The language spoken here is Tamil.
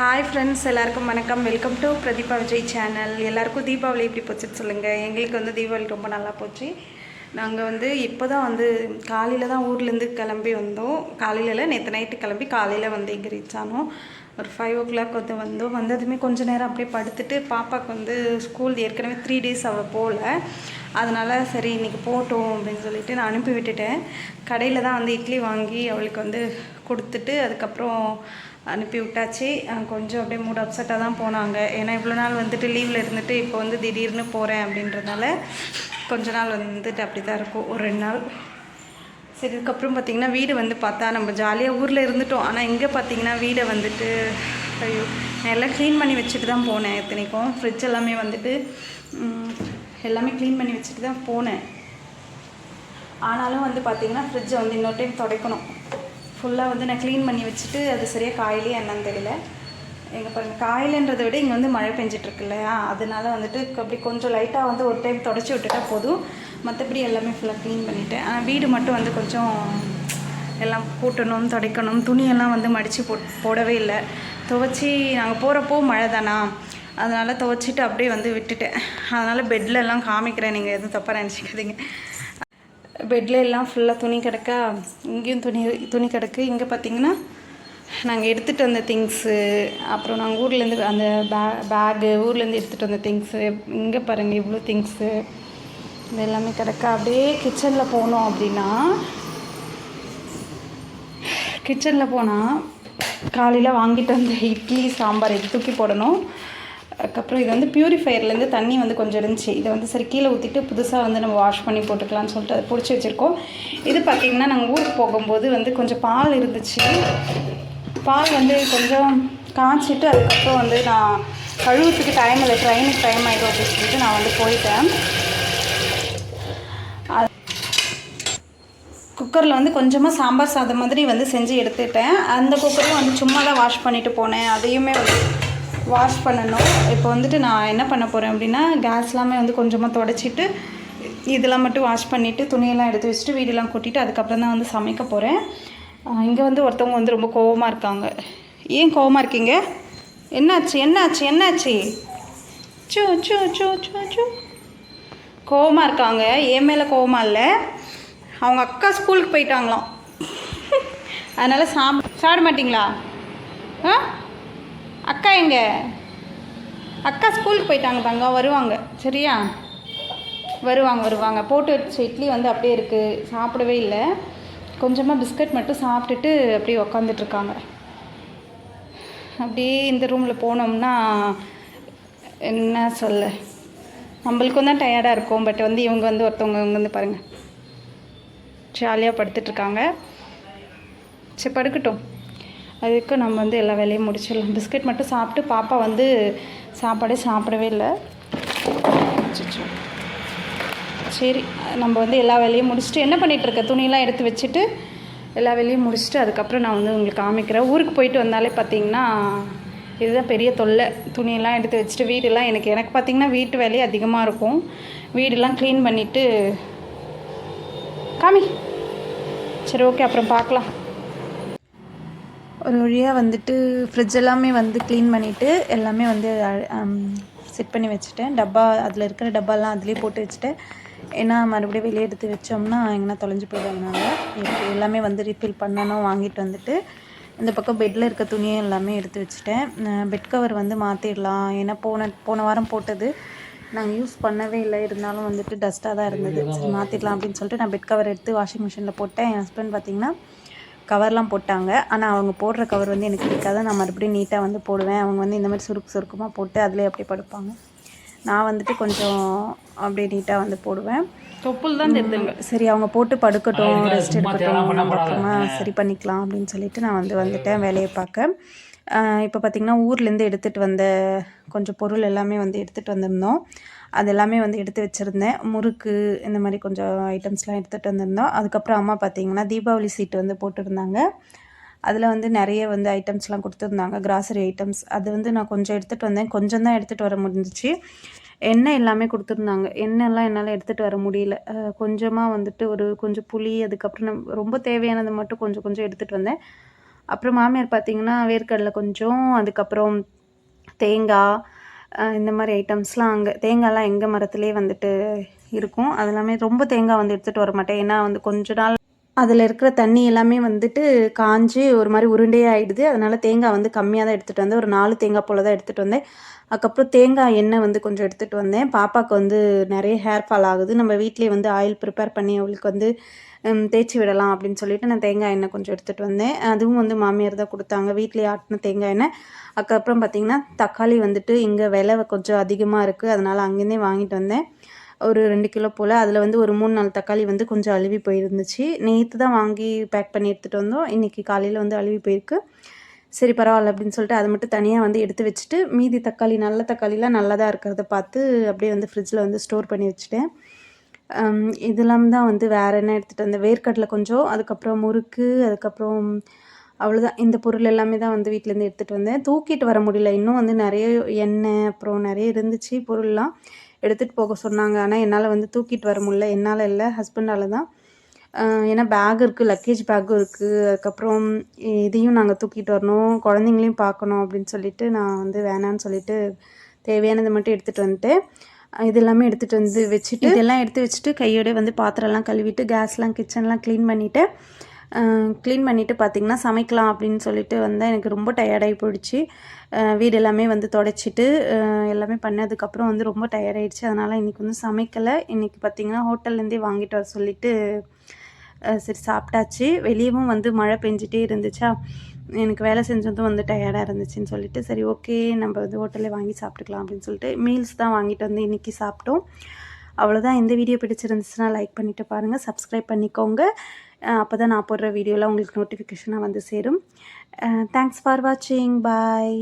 ஹாய் ஃப்ரெண்ட்ஸ் எல்லாருக்கும் வணக்கம். Welcome to Prathiba Vijay channel எல்லாருக்கும் தீபாவளி எப்படி போச்சுன்னு சொல்லுங்கள் எங்களுக்கு வந்து தீபாவளி ரொம்ப நல்லா போச்சு. நாங்கள் வந்து இப்போ தான் வந்து காலையில் தான் ஊர்லேருந்து கிளம்பி வந்தோம். காலையில் நேற்று நைட்டு கிளம்பி காலையில் வந்து இங்கே ரீச் ஆனோம். ஒரு ஃபைவ் ஓ கிளாக் வந்து வந்தோம். வந்ததுமே கொஞ்சம் நேரம் அப்படியே படுத்துட்டு பாப்பாவுக்கு வந்து ஸ்கூல் ஏற்கனவே த்ரீ டேஸ் அவள் போகல அதனால் சரி இன்றைக்கி போட்டோம் அப்படின்னு சொல்லிட்டு நான் அனுப்பி விட்டுட்டேன். கடையில் தான் வந்து இட்லி வாங்கி அவளுக்கு வந்து கொடுத்துட்டு அதுக்கப்புறம் அனுப்பி விட்டாச்சு. கொஞ்சம் அப்படியே மூட் அப்செட்டாக தான் போனாங்க. ஏன்னா இவ்வளோ நாள் வந்துட்டு லீவில் இருந்துட்டு இப்போ வந்து திடீர்னு போகிறேன் அப்படின்றதுனால கொஞ்ச நாள் வந்துட்டு அப்படி தான் இருக்கும். ஒரு ரெண்டு நாள். சரி இதுக்கப்புறம் பார்த்திங்கன்னா வீடு வந்து பார்த்தா நம்ம ஜாலியாக ஊரில் இருந்துட்டோம். ஆனால் இங்கே பார்த்தீங்கன்னா வீடை வந்துட்டு ஐயோ நான் எல்லாம் க்ளீன் பண்ணி வச்சுட்டு தான் போனேன் இத்தனைக்கும். ஃப்ரிட்ஜ் எல்லாமே வந்துட்டு எல்லாமே க்ளீன் பண்ணி வச்சுட்டு தான் போனேன். ஆனாலும் வந்து பார்த்திங்கன்னா ஃப்ரிட்ஜை வந்து இன்னொரு டைம் துடைக்கணும். ஃபுல்லாக வந்து நான் க்ளீன் பண்ணி வச்சுட்டு அது சரியாக காயிலே என்னன்னு தெரியல. எங்கள் பாருங்கள் காயிலன்றதை விட இங்கே வந்து மழை பெஞ்சிட்ருக்கு இல்லையா? அதனால வந்துட்டு அப்படி கொஞ்சம் லைட்டாக வந்து ஒரு டைம் தொடச்சி விட்டுட்டா போதும். மற்றபடி எல்லாமே ஃபுல்லாக க்ளீன் பண்ணிவிட்டேன் ஆனால் வீடு மட்டும் வந்து கொஞ்சம் எல்லாம் கூட்டணும் துடைக்கணும். துணியெல்லாம் வந்து மடித்து போ போடவே இல்லை. துவைச்சி நாங்கள் போகிறப்போ மழை தானா? அதனால் துவைச்சிட்டு அப்படியே வந்து விட்டுட்டேன். அதனால் பெட்லெல்லாம் காமிக்கிறேன். நீங்கள் எதுவும் தப்பாக நினச்சிக்காதீங்க. பெட்லெல்லாம் ஃபுல்லாக துணி கிடக்கா? இங்கேயும் துணி துணி கிடக்கு. இங்கே பார்த்தீங்கன்னா நாங்கள் எடுத்துகிட்டு வந்த திங்ஸு அப்புறம் நாங்கள் ஊர்லேருந்து அந்த பே பேகு ஊர்லேருந்து எடுத்துகிட்டு வந்த திங்ஸு இங்கே பாருங்கள் இவ்வளோ திங்ஸு இது எல்லாமே கிடக்க. அப்படியே கிச்சனில் போனோம் அப்படின்னா கிச்சனில் போனால் காலையில் வாங்கிட்டு வந்த இட்லி சாம்பார் இது தூக்கி போடணும். அதுக்கப்புறம் இது வந்து ப்யூரிஃபையர்லேருந்து தண்ணி வந்து கொஞ்சம் இருந்துச்சு. இதை வந்து சரி கீழே ஊற்றிட்டு புதுசாக வந்து நம்ம வாஷ் பண்ணி போட்டுக்கலாம்னு சொல்லிட்டு அதை பிடிச்சி வச்சுருக்கோம். இது பார்த்திங்கன்னா நாங்கள் ஊருக்கு போகும்போது வந்து கொஞ்சம் பால் இருந்துச்சு. பால் வந்து கொஞ்சம் காய்ச்சிட்டு அதுக்கப்புறம் வந்து நான் கழுவுறதுக்கு டைம் இல்லை ட்ரெயினுக்கு டைம் ஆகிடும் அப்படின்னு சொல்லிட்டு நான் வந்து போயிட்டேன். குக்கரில் வந்து கொஞ்சமாக சாம்பார் சாதம் மாதிரி வந்து செஞ்சு எடுத்துட்டேன். அந்த குக்கரையும் வந்து சும்மா தான் வாஷ் பண்ணிவிட்டு போனேன். அதையுமே வந்து வாஷ் பண்ணணும். இப்போ வந்துட்டு நான் என்ன பண்ண போகிறேன் அப்படின்னா கேஸ் எல்லாமே வந்து கொஞ்சமாக தொடச்சிட்டு இதெல்லாம் மட்டும் வாஷ் பண்ணிவிட்டு துணியெல்லாம் எடுத்து வச்சுட்டு வீடெல்லாம் கூட்டிட்டு அதுக்கப்புறம் தான் வந்து சமைக்க போகிறேன் இங்கே வந்து ஒருத்தவங்க வந்து ரொம்ப கோவமாக இருக்காங்க. ஏன் கோவமாக இருக்கீங்க? என்னாச்சு என்னாச்சு என்னாச்சு? So so so so so கோவமாக இருக்காங்க. என் மேலே கோவமாக இல்லை. அவங்க அக்கா ஸ்கூலுக்கு போயிட்டாங்களாம். அதனால் சாப் சாப்பிட மாட்டிங்களா? ஆ? அக்கா எங்க? அக்கா ஸ்கூலுக்கு போயிட்டாங்க தங்கம் வருவாங்க. சரியா? வருவாங்க வருவாங்க. போட்டு வச்ச இட்லி வந்து அப்படியே இருக்குது சாப்பிடவே இல்லை. கொஞ்சமாக பிஸ்கட் மட்டும் சாப்பிட்டுட்டு அப்படியே உக்காந்துட்ருக்காங்க அப்படியே இந்த ரூமில் போனோம்னா என்ன சொல்ல? நம்மளுக்கும் தான் டயர்டாக இருக்கும். பட் வந்து இவங்க வந்து ஒருத்தவங்க இவங்க வந்து பாருங்கள் ஜாலியாக படுத்துட்ருக்காங்க சரி படுக்கட்டும். அதுக்கு நம்ம வந்து எல்லா வேலையும் முடிச்சிடலாம். பிஸ்கட் மட்டும் சாப்பிட்டு பாப்பா வந்து சாப்பாடே சாப்பிடவே இல்லை. சரி நம்ம வந்து எல்லா வேலையும் முடிச்சுட்டு என்ன பண்ணிகிட்ருக்க இருக்க? துணியெல்லாம் எடுத்து வச்சுட்டு எல்லா வேலையும் முடிச்சுட்டு அதுக்கப்புறம் நான் வந்து உங்களுக்கு காமிக்கிறேன். ஊருக்கு போயிட்டு வந்தாலே பார்த்தீங்கன்னா இதுதான் பெரிய தொல்லை. துணியெல்லாம் எடுத்து வச்சுட்டு வீடெல்லாம் எனக்கு எனக்கு பார்த்தீங்கன்னா வீட்டு வேலையே அதிகமாக இருக்கும். வீடெல்லாம் க்ளீன் பண்ணிவிட்டு காமி. சரி ஓகே அப்புறம் பார்க்கலாம். ஒரு வழியாக வந்துட்டு ஃப்ரிட்ஜ் எல்லாமே வந்து க்ளீன் பண்ணிவிட்டு எல்லாமே வந்து செட் பண்ணி வச்சுட்டேன். டப்பா அதில் இருக்கிற டப்பாலாம் அதுலேயே போட்டு வச்சுட்டேன். ஏன்னா மறுபடியும் வெளியே எடுத்து வச்சோம்னா எங்கன்னா தொலைஞ்சு போயிடுவாங்கனால எல்லாமே வந்து ரீஃபில் பண்ணணும் வாங்கிட்டு வந்துட்டு இந்த பக்கம் பெட்டில் இருக்க துணியும் எல்லாமே எடுத்து வச்சுட்டேன். பெட் கவர் வந்து மாற்றிடலாம் ஏன்னா போன போன வாரம் போட்டது நாங்கள் யூஸ் பண்ணவே இல்லை. இருந்தாலும் வந்துட்டு டஸ்ட்டாக தான் இருந்தது. சரி மாற்றிடலாம் அப்படின்னு சொல்லிட்டு நான் பெட் கவர் எடுத்து வாஷிங் மிஷினில் போட்டேன். என் ஹஸ்பண்ட் பார்த்தீங்கன்னா கவர்லாம் போட்டாங்க. ஆனால் அவங்க போடுற கவர் வந்து எனக்கு பிடிக்காத. நான் மறுபடியும் நீட்டாக வந்து போடுவேன். அவங்க வந்து இந்த மாதிரி சுருக்கு சுருக்கமாக போட்டு அதிலே அப்படியே படுப்பாங்க. நான் வந்துட்டு கொஞ்சம் அப்படியே நீட்டாக வந்து போடுவேன். தொப்புள் தான் தெரியுதுங்க சரி அவங்க போட்டு படுக்கட்டும் ரெஸ்ட் எடுக்கட்டும் அப்புறமா சரி பண்ணிக்கலாம் அப்படின்னு சொல்லிட்டு நான் வந்து வந்துட்டேன் வேலையை பார்க்க. இப்போ பார்த்திங்கன்னா ஊர்லேருந்து எடுத்துகிட்டு வந்த கொஞ்சம் பொருள் எல்லாமே வந்து எடுத்துகிட்டு வந்திருந்தோம். அது எல்லாமே வந்து எடுத்து வச்சுருந்தேன். முறுக்கு இந்த மாதிரி கொஞ்சம் ஐட்டம்ஸ்லாம் எடுத்துகிட்டு வந்திருந்தோம். அதுக்கப்புறம் அம்மா பார்த்திங்கன்னா தீபாவளி சீட்டு வந்து போட்டிருந்தாங்க. அதில் வந்து நிறைய வந்து ஐட்டம்ஸ்லாம் கொடுத்துருந்தாங்க கிராசரி ஐட்டம்ஸ் அது வந்து நான் கொஞ்சம் எடுத்துகிட்டு வந்தேன். கொஞ்சம் தான் எடுத்துகிட்டு வர முடிஞ்சிச்சு. எண்ணெய் எல்லாமே கொடுத்துருந்தாங்க. எண்ணெய்லாம் என்னால் எடுத்துகிட்டு வர முடியல. கொஞ்சமாக வந்துட்டு ஒரு கொஞ்சம் புளி அதுக்கப்புறம் நம் ரொம்ப தேவையானது மட்டும் கொஞ்சம் கொஞ்சம் எடுத்துகிட்டு வந்தேன். அப்புறம் மாமியார் பார்த்தீங்கன்னா வேர்க்கடலை கொஞ்சம் அதுக்கப்புறம் தேங்காய் இந்த மாதிரி ஐட்டம்ஸ்லாம் அங்கே தேங்காய்லாம் எங்கள் மரத்துலேயே வந்துட்டு இருக்கும். அது எல்லாமே ரொம்ப தேங்காய் வந்து எடுத்துகிட்டு வர மாட்டேன். ஏன்னா வந்து கொஞ்ச நாள் அதில் இருக்கிற தண்ணி எல்லாமே வந்துட்டு காஞ்சு ஒரு மாதிரி உருண்டையே ஆகிடுது அதனால் தேங்காய் வந்து கம்மியாக தான் எடுத்துகிட்டு வந்தேன். ஒரு நாலு தேங்காய் போல் தான் எடுத்துகிட்டு வந்தேன். அதுக்கப்புறம் தேங்காய் எண்ணெய் வந்து கொஞ்சம் எடுத்துகிட்டு வந்தேன். பாப்பாவுக்கு வந்து நிறைய ஹேர் ஃபால் ஆகுது. நம்ம வீட்டிலே வந்து ஆயில் ப்ரிப்பேர் பண்ணி அவளுக்கு வந்து தேய்ச்சி விடலாம் அப்படின்னு சொல்லிட்டு நான் தேங்காய் எண்ணெய் கொஞ்சம் எடுத்துகிட்டு வந்தேன். அதுவும் வந்து மாமியார் தான் கொடுத்தாங்க. வீட்டிலேயே ஆட்டின தேங்காய் எண்ணெய். அதுக்கப்புறம் பார்த்திங்கன்னா தக்காளி வந்துட்டு இங்கே விலை கொஞ்சம் அதிகமாக இருக்குது அதனால் அங்கேருந்தே வாங்கிட்டு வந்தேன். ஒரு ரெண்டு கிலோ போல். அதில் வந்து ஒரு மூணு நாலு தக்காளி வந்து கொஞ்சம் அழுவி போயிருந்துச்சு. நேற்று தான் வாங்கி பேக் பண்ணி எடுத்துகிட்டு வந்தோம். இன்றைக்கி காலையில் வந்து அழுவி போயிருக்கு. சரி பரவாயில்ல அப்படின்னு சொல்லிட்டு அதை மட்டும் தனியாக வந்து எடுத்து வச்சுட்டு மீதி தக்காளி நல்ல தக்காளிலாம் நல்லதாக இருக்கிறத பார்த்து அப்படியே வந்து ஃப்ரிட்ஜில் வந்து ஸ்டோர் பண்ணி வச்சுட்டேன். இதெல்லாம் தான் வந்து வேறு என்ன எடுத்துகிட்டு வந்தேன்? வேர்க்கடலை கொஞ்சம் அதுக்கப்புறம் முறுக்கு அதுக்கப்புறம் அவ்வளோதான் இந்த பொருள் எல்லாமே தான் வந்து வீட்டிலேருந்து எடுத்துகிட்டு வந்தேன். தூக்கிட்டு வர முடியல. இன்னும் வந்து நிறைய எண்ணெய் அப்புறம் நிறைய இருந்துச்சு பொருள்லாம். எடுத்துகிட்டு போக சொன்னாங்க. ஆனால் என்னால் வந்து தூக்கிட்டு வர முடியல. என்னால் இல்லை. ஹஸ்பண்டால் தான். ஏன்னா பேக் இருக்குது லக்கேஜ் பேக்கும் இருக்குது அதுக்கப்புறம் இதையும் நாங்கள் தூக்கிட்டு வரணும். குழந்தைங்களையும் பார்க்கணும் அப்படின்னு சொல்லிட்டு நான் வந்து வேணான்னு சொல்லிட்டு தேவையானதை மட்டும் எடுத்துகிட்டு வந்துட்டேன். இது எல்லாமே எடுத்துகிட்டு வந்து வச்சுட்டு இதெல்லாம் எடுத்து வச்சுட்டு கையோட வந்து பாத்திரம்லாம் கழுவிட்டு கேஸ்லாம் கிச்சன்லாம் க்ளீன் பண்ணிவிட்டு க்ளீன் பண்ணிவிட்டு பார்த்திங்கன்னா சமைக்கலாம் அப்படின்னு சொல்லிட்டு வந்தேன் எனக்கு ரொம்ப டயர்டாகி போயிடுச்சு. வீடு எல்லாமே வந்து தொடச்சிட்டு எல்லாமே பண்ணதுக்கப்புறம் வந்து ரொம்ப டயர்டாயிடுச்சு அதனால் இன்றைக்கி வந்து சமைக்கலை. இன்றைக்கி பார்த்திங்கன்னா ஹோட்டல்லேருந்தே வாங்கிட்டு வர சொல்லிவிட்டு சரி சாப்பிட்டாச்சு. வெளியவும் வந்து மழை பெஞ்சிட்டே இருந்துச்சா? எனக்கு வேலை செஞ்சதும் வந்து டயர்டாக இருந்துச்சுன்னு சொல்லிட்டு சரி ஓகே நம்ம வந்து ஹோட்டல்லே வாங்கி சாப்பிட்டுக்கலாம் அப்படின்னு சொல்லிட்டு மீல்ஸ் தான் வாங்கிட்டு வந்து இன்றைக்கி சாப்பிட்டோம். அவ்வளோதான் இந்த வீடியோ பிடிச்சிருந்துச்சுன்னா லைக் பண்ணிவிட்டு பாருங்கள் சப்ஸ்கிரைப் பண்ணிக்கோங்க. அப்போ தான் நான் போடுற வீடியோலாம் உங்களுக்கு நோட்டிஃபிகேஷனாக வந்து சேரும். தேங்க்ஸ் ஃபார் வாட்சிங் பாய்